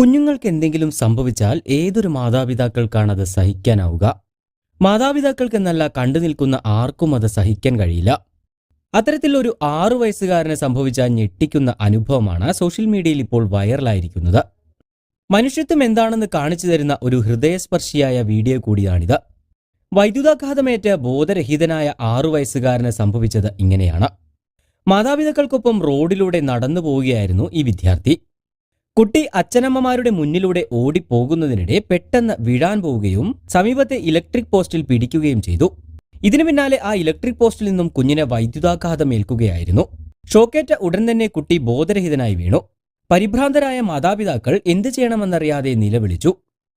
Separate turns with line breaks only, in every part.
കുഞ്ഞുങ്ങൾക്ക് എന്തെങ്കിലും സംഭവിച്ചാൽ ഏതൊരു മാതാപിതാക്കൾക്കാണ് അത് സഹിക്കാനാവുക? മാതാപിതാക്കൾക്കെന്നല്ല കണ്ടു നിൽക്കുന്ന ആർക്കും അത് സഹിക്കാൻ കഴിയില്ല. അത്തരത്തിൽ ഒരു ആറു വയസ്സുകാരനെ സംഭവിച്ച ഞെട്ടിക്കുന്ന അനുഭവമാണ് സോഷ്യൽ മീഡിയയിൽ ഇപ്പോൾ വൈറലായിരിക്കുന്നത്. മനുഷ്യത്വം എന്താണെന്ന് കാണിച്ചു തരുന്ന ഒരു ഹൃദയസ്പർശിയായ വീഡിയോ കൂടിയാണിത്. വൈദ്യുതാഘാതമേറ്റ് ബോധരഹിതനായ ആറു വയസ്സുകാരന് സംഭവിച്ചത് ഇങ്ങനെയാണ്. മാതാപിതാക്കൾക്കൊപ്പം റോഡിലൂടെ നടന്നു പോവുകയായിരുന്നു ഈ വിദ്യാർത്ഥി. കുട്ടി അച്ഛനമ്മമാരുടെ മുന്നിലൂടെ ഓടിപ്പോകുന്നതിനിടെ പെട്ടെന്ന് വീഴാൻ പോവുകയും സമീപത്തെ ഇലക്ട്രിക് പോസ്റ്റിൽ പിടിക്കുകയും ചെയ്തു. ഇതിനു പിന്നാലെ ആ ഇലക്ട്രിക് പോസ്റ്റിൽ നിന്നും കുഞ്ഞിനെ വൈദ്യുതാഘാതം ഏൽക്കുകയായിരുന്നു. ഷോക്കേറ്റ ഉടൻ തന്നെ കുട്ടി ബോധരഹിതനായി വീണു. പരിഭ്രാന്തരായ മാതാപിതാക്കൾ എന്തു ചെയ്യണമെന്നറിയാതെ നിലവിളിച്ചു.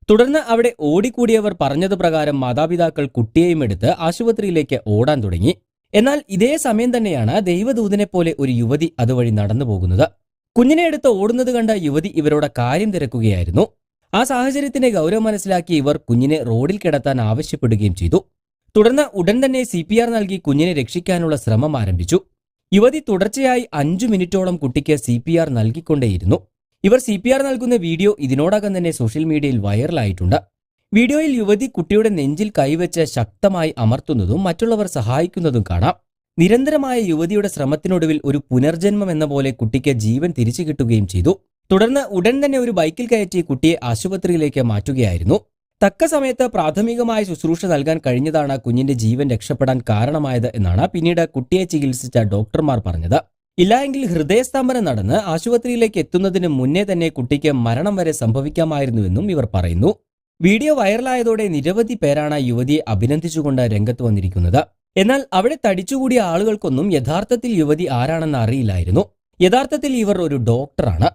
തുടർന്ന് അവിടെ ഓടിക്കൂടിയവർ പറഞ്ഞത് പ്രകാരം മാതാപിതാക്കൾ കുട്ടിയെയും എടുത്ത് ആശുപത്രിയിലേക്ക് ഓടാൻ തുടങ്ങി. എന്നാൽ ഇതേ സമയം തന്നെയാണ് ദൈവദൂതനെ പോലെ ഒരു യുവതി അതുവഴി നടന്നു പോകുന്നത് കുഞ്ഞിനെ എടുത്ത് ഓടുന്നത് കണ്ട യുവതി ഇവരോട് കാര്യം തിരക്കുകയായിരുന്നു. ആ സാഹചര്യത്തിന്റെ ഗൗരവം മനസ്സിലാക്കി ഇവർ കുഞ്ഞിനെ റോഡിൽ കിടത്താൻ ആവശ്യപ്പെടുകയും ചെയ്തു. തുടർന്ന് ഉടൻ തന്നെ സി പി ആർ നൽകി കുഞ്ഞിനെ രക്ഷിക്കാനുള്ള ശ്രമം ആരംഭിച്ചു. യുവതി തുടർച്ചയായി അഞ്ചു മിനിറ്റോളം കുട്ടിക്ക് സി പി ആർ നൽകിക്കൊണ്ടേയിരുന്നു. ഇവർ സി പി ആർ നൽകുന്ന വീഡിയോ ഇതിനോടകം തന്നെ സോഷ്യൽ മീഡിയയിൽ വൈറലായിട്ടുണ്ട്. വീഡിയോയിൽ യുവതി കുട്ടിയുടെ നെഞ്ചിൽ കൈവച്ച് ശക്തമായി അമർത്തുന്നതും മറ്റുള്ളവർ സഹായിക്കുന്നതും കാണാം. നിരന്തരമായ യുവതിയുടെ ശ്രമത്തിനൊടുവിൽ ഒരു പുനർജന്മം എന്ന പോലെ കുട്ടിക്ക് ജീവൻ തിരിച്ചു കിട്ടുകയും ചെയ്തു. തുടർന്ന് ഉടൻ തന്നെ ഒരു ബൈക്കിൽ കയറ്റി കുട്ടിയെ ആശുപത്രിയിലേക്ക് മാറ്റുകയായിരുന്നു. തക്ക സമയത്ത് പ്രാഥമികമായ ശുശ്രൂഷ നൽകാൻ കഴിഞ്ഞതാണ് കുഞ്ഞിന്റെ ജീവൻ രക്ഷപ്പെടാൻ കാരണമായത് എന്നാണ് പിന്നീട് കുട്ടിയെ ചികിത്സിച്ച ഡോക്ടർമാർ പറഞ്ഞത്. ഇല്ലായെങ്കിൽ ഹൃദയസ്തംഭനം നടന്ന് ആശുപത്രിയിലേക്ക് എത്തുന്നതിന് മുന്നേ തന്നെ കുട്ടിക്ക് മരണം വരെ സംഭവിക്കാമായിരുന്നുവെന്നും ഇവർ പറയുന്നു. വീഡിയോ വൈറലായതോടെ നിരവധി പേരാണ് യുവതിയെ അഭിനന്ദിച്ചുകൊണ്ട് രംഗത്ത് വന്നിരിക്കുന്നത്. എന്നാൽ അവിടെ തടിച്ചുകൂടിയ ആളുകൾക്കൊന്നും യഥാർത്ഥത്തിൽ യുവതി ആരാണെന്ന് അറിയില്ലായിരുന്നു. യഥാർത്ഥത്തിൽ ഇവർ ഒരു ഡോക്ടറാണ്.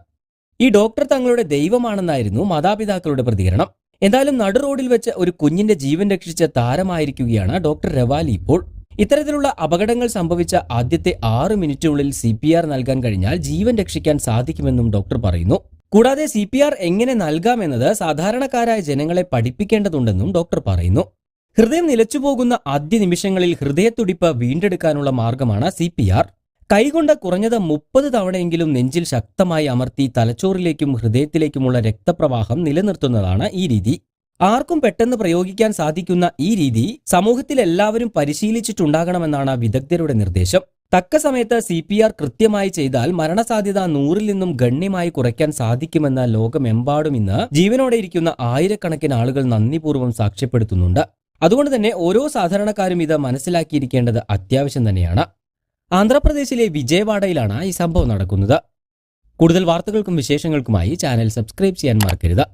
ഈ ഡോക്ടർ തങ്ങളുടെ ദൈവമാണെന്നായിരുന്നു മാതാപിതാക്കളുടെ പ്രതികരണം. എന്തായാലും നടു റോഡിൽ വെച്ച് ഒരു കുഞ്ഞിന്റെ ജീവൻ രക്ഷിച്ച താരമായിരിക്കുകയാണ് ഡോക്ടർ രവാലി ഇപ്പോൾ. ഇത്തരത്തിലുള്ള അപകടങ്ങൾ സംഭവിച്ച ആദ്യത്തെ ആറ് മിനിറ്റിനുള്ളിൽ സി പി ആർ നൽകാൻ കഴിഞ്ഞാൽ ജീവൻ രക്ഷിക്കാൻ സാധിക്കുമെന്നും ഡോക്ടർ പറയുന്നു. കൂടാതെ സി പി ആർ എങ്ങനെ നൽകാമെന്നത് സാധാരണക്കാരായ ജനങ്ങളെ പഠിപ്പിക്കേണ്ടതുണ്ടെന്നും ഡോക്ടർ പറയുന്നു. ഹൃദയം നിലച്ചു പോകുന്ന ആദ്യ നിമിഷങ്ങളിൽ ഹൃദയത്തുടിപ്പ് വീണ്ടെടുക്കാനുള്ള മാർഗമാണ് സി പി ആർ. കൈകൊണ്ട് കുറഞ്ഞത് മുപ്പത് തവണയെങ്കിലും നെഞ്ചിൽ ശക്തമായി അമർത്തി തലച്ചോറിലേക്കും ഹൃദയത്തിലേക്കുമുള്ള രക്തപ്രവാഹം നിലനിർത്തുന്നതാണ് ഈ രീതി. ആർക്കും പെട്ടെന്ന് പ്രയോഗിക്കാൻ സാധിക്കുന്ന ഈ രീതി സമൂഹത്തിൽ എല്ലാവരും പരിശീലിച്ചിട്ടുണ്ടാകണമെന്നാണ് വിദഗ്ധരുടെ നിർദ്ദേശം. തക്ക സമയത്ത് സി പി ആർ കൃത്യമായി ചെയ്താൽ മരണസാധ്യത നൂറിൽ നിന്നും ഗണ്യമായി കുറയ്ക്കാൻ സാധിക്കുമെന്ന് ലോകമെമ്പാടും ഇന്ന് ജീവനോടെ ഇരിക്കുന്ന ആയിരക്കണക്കിന് ആളുകൾ നന്ദിപൂർവം സാക്ഷ്യപ്പെടുത്തുന്നുണ്ട്. അതുകൊണ്ട് തന്നെ ഓരോ സാധാരണക്കാരും ഇത് മനസ്സിലാക്കിയിരിക്കേണ്ടത് അത്യാവശ്യം തന്നെയാണ്. ആന്ധ്രാപ്രദേശിലെ വിജയവാഡയിലാണ് ഈ സംഭവം നടക്കുന്നത്. കൂടുതൽ വാർത്തകൾക്കും വിശേഷങ്ങൾക്കുമായി ചാനൽ സബ്സ്ക്രൈബ് ചെയ്യാൻ മറക്കരുത്.